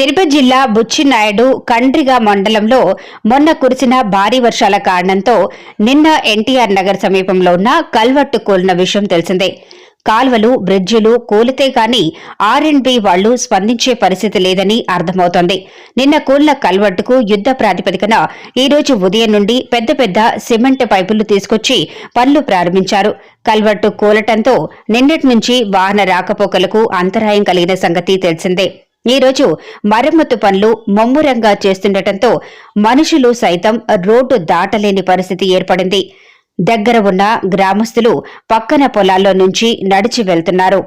తిరుపతి జిల్లా బుచ్చినాయుడు కండ్రిగా మండలంలో మొన్న కురిసిన భారీ వర్షాల కారణంతో నిన్న ఎన్టీఆర్ నగర్ సమీపంలో ఉన్న కల్వట్టు కూలిన విషయం తెలిసిందే. కాల్వలు బ్రిడ్జిలు కూలితే గాని ఆర్ బి వాళ్ళు స్పందించే పరిస్థితి లేదని అర్థమవుతోంది. నిన్న కూలిన కల్వట్టుకు యుద్ధ ప్రాతిపదికన ఈ రోజు ఉదయం నుండి పెద్ద పెద్ద సిమెంట్ పైపులు తీసుకొచ్చి పనులు ప్రారంభించారు. కల్వట్టు కూలటంతో నిన్నటి నుంచి వాహన రాకపోకలకు అంతరాయం కలిగిన సంగతి తెలిసిందే. ఈ రోజు మరమ్మతు పనులు ముమ్మురంగా చేస్తుండటంతో మనుషులు సైతం రోడ్డు దాటలేని పరిస్థితి ఏర్పడింది. దగ్గర ఉన్న గ్రామస్తులు పక్కన పొలాల్లో నుంచి నడిచి వెళ్తున్నారు.